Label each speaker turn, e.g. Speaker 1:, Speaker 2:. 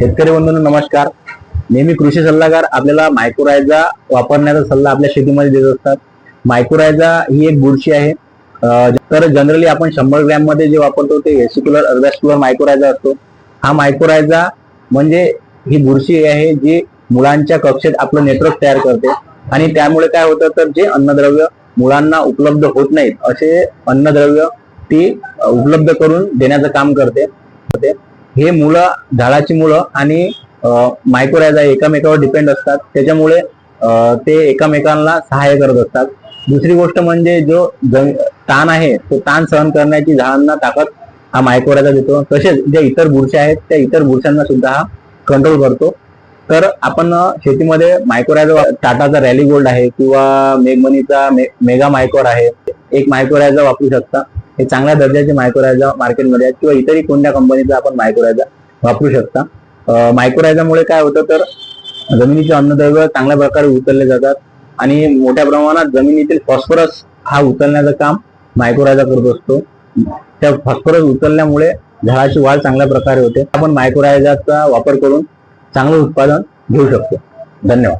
Speaker 1: शेतकरी बंधूंनो नमस्कार. नेहमी कृषी सल्लागार आपल्याला मायक्रोरायझा वापरण्याचा सल्ला आपल्या शेतीमध्ये देत असतात. मायक्रोरायझा ही एक बुरशी आहे. तर जनरली आपण शंभर ग्रॅममध्ये जे वापरतो ते वेसिक्युलर अर्वॅस्क्युलर मायक्रोरायझा असतो. हा मायक्रोरायझा म्हणजे ही बुरशी आहे जी मुलांच्या कक्षेत आपलं नेटवर्क तयार करते. आणि त्यामुळे काय होतं तर जे अन्नद्रव्य मुलांना उपलब्ध होत नाहीत असे अन्नद्रव्य ती उपलब्ध करून देण्याचं काम करते. हे मुलं झाडाची मुलं आणि मायक्रोरायझा एकमेकावर डिपेंड असतात. त्याच्यामुळे ते एकमेकांना सहाय्य करत असतात. दुसरी गोष्ट म्हणजे जो ताण आहे तो ताण सहन करण्याची झाडांना ताकद हा मायक्रोरायझा देतो. तसेच ज्या इतर बुरश्या आहेत त्या इतर बुरशांना सुद्धा हा कंट्रोल करतो. तर आपण शेतीमध्ये मायक्रोरायझा टाटाचा रॅली गोल्ड आहे किंवा मेगमनीचा मे- मेगा मायक्रोर आहे. एक मायक्रोरायझा वापरू शकता. हे चांगल्या दर्जाचे मायक्रोरायझा मार्केटमध्ये आहेत किंवा इतरही कोणत्या कंपनीचा आपण मायक्रोरायझा वापरू शकता. मायक्रोरायझामुळे काय होतं तर जमिनीचे अन्नद्रव्य चांगल्या प्रकारे उचलले जातात आणि मोठ्या प्रमाणात जमिनीतील फॉस्फरस हा उचलण्याचं काम मायक्रोरायझा करत असतो. त्या फॉस्फरस उचलल्यामुळे झाडाची वाढ चांगल्या प्रकारे होते. आपण मायक्रोरायझाचा वापर करून चांगलं उत्पादन घेऊ शकतो. धन्यवाद.